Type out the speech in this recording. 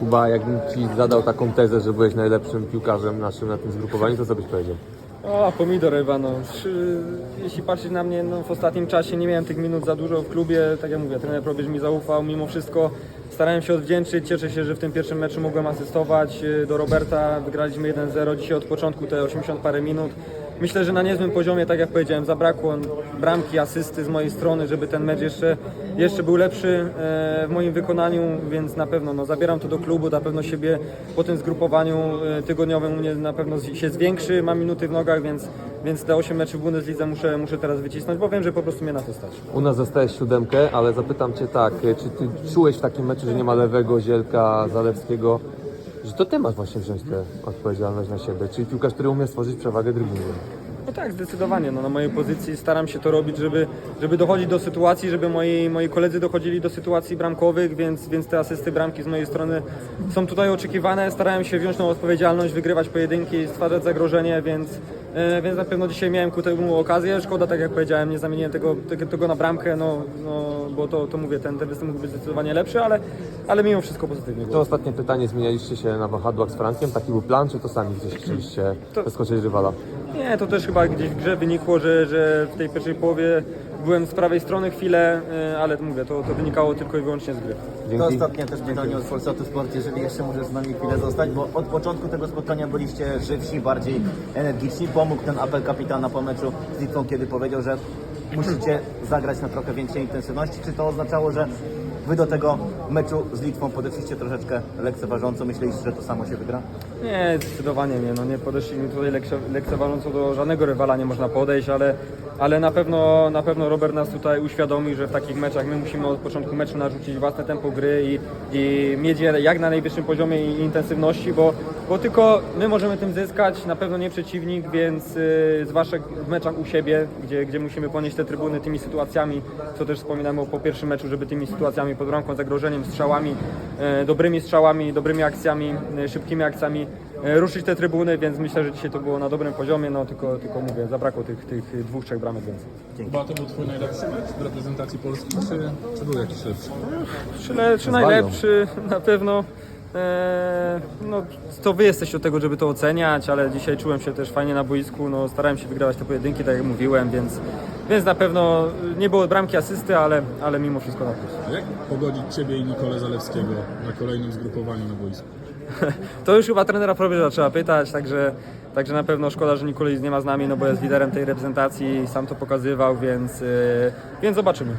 Kuba, jakbym ci zadał taką tezę, że byłeś najlepszym piłkarzem naszym na tym zgrupowaniu, to co byś powiedział? O, pomidor chyba, no. Jeśli patrzeć na mnie, no w ostatnim czasie nie miałem tych minut za dużo w klubie. Tak jak mówię, trener Probierz mi zaufał. Mimo wszystko starałem się odwdzięczyć. Cieszę się, że w tym pierwszym meczu mogłem asystować y, do Roberta. Wygraliśmy 1-0 dzisiaj od początku, te 80 parę minut. Myślę, że na niezłym poziomie, tak jak powiedziałem, zabrakło bramki, asysty z mojej strony, żeby ten mecz jeszcze, jeszcze był lepszy e, w moim wykonaniu, więc na pewno no, zabieram to do klubu, na pewno siebie po tym zgrupowaniu e, tygodniowym mnie na pewno się zwiększy, mam minuty w nogach, więc, więc te 8 meczów w Bundeslidze muszę, muszę teraz wycisnąć, bo wiem, że po prostu mnie na to stać. U nas zostałeś siódemkę, ale zapytam cię tak, e, czy ty czułeś w takim meczu, że nie ma lewego, Zielka, Zalewskiego, że to ty masz właśnie wziąć tę odpowiedzialność na siebie, czyli piłkarz, który umie stworzyć przewagę driblingiem. No tak, zdecydowanie. No, na mojej pozycji staram się to robić, żeby, żeby dochodzić do sytuacji, żeby moi, moi koledzy dochodzili do sytuacji bramkowych, więc, więc te asysty bramki z mojej strony są tutaj oczekiwane. Starałem się wziąć tą odpowiedzialność, wygrywać pojedynki, stwarzać zagrożenie, więc, e, więc na pewno dzisiaj miałem ku temu okazję. Szkoda, tak jak powiedziałem, nie zamieniłem tego, tego, tego na bramkę, no, no, bo to, to mówię, ten, ten występ mógł być zdecydowanie lepszy, ale, ale mimo wszystko pozytywnie było. To ostatnie pytanie, zmienialiście się na wahadłach z Frankiem, taki był plan, czy to sami gdzieś chcieliście zaskoczyć rywala? Nie, to też chyba gdzieś w grze wynikło, że, że w tej pierwszej połowie byłem z prawej strony chwilę, e, ale mówię, to, to wynikało tylko i wyłącznie z gry. To Dzięki. ostatnie też pytanie od Polsatu Sport, jeżeli jeszcze możesz z nami chwilę zostać, bo od początku tego spotkania byliście żywsi, bardziej energiczni. Pomógł ten apel kapitana po meczu z Litwą, kiedy powiedział, że musicie zagrać na trochę większej intensywności. Czy to oznaczało, że wy do tego meczu z Litwą podeszliście troszeczkę lekceważąco? Myśleliście, że to samo się wygra? Nie, zdecydowanie nie. No, nie podeszliśmy tutaj lekce- lekceważąco do żadnego rywala, nie można podejść, ale, ale na, pewno, na pewno Robert nas tutaj uświadomi, że w takich meczach my musimy od początku meczu narzucić własne tempo gry i, i mieć je jak na najwyższym poziomie i intensywności, bo, bo tylko my możemy tym zyskać, na pewno nie przeciwnik, więc yy, zwłaszcza w meczach u siebie, gdzie, gdzie musimy ponieść te trybuny tymi sytuacjami, co też wspominamy po pierwszym meczu, żeby tymi sytuacjami pod bramką, zagrożeniem, strzałami, e, dobrymi strzałami, dobrymi akcjami, e, szybkimi akcjami e, ruszyć te trybuny, więc myślę, że dzisiaj to było na dobrym poziomie, no tylko, tylko mówię, zabrakło tych, tych dwóch, trzech bramek więcej. Chyba to był twój najlepszy mecz w reprezentacji Polski, czy, czy był jakiś lepszy? Czy, le, czy najlepszy? Na pewno. No, to wy jesteście od tego, żeby to oceniać, ale dzisiaj czułem się też fajnie na boisku, no, starałem się wygrywać te pojedynki, tak jak mówiłem, więc, więc na pewno nie było bramki asysty, ale, ale mimo wszystko na plus. A jak pogodzić Ciebie i Nikolę Zalewskiego na kolejnym zgrupowaniu na boisku? To już chyba trenera Probierza trzeba pytać, także, także na pewno szkoda, że Nikolis nie ma z nami, no bo jest liderem tej reprezentacji, sam to pokazywał, więc, yy, więc zobaczymy.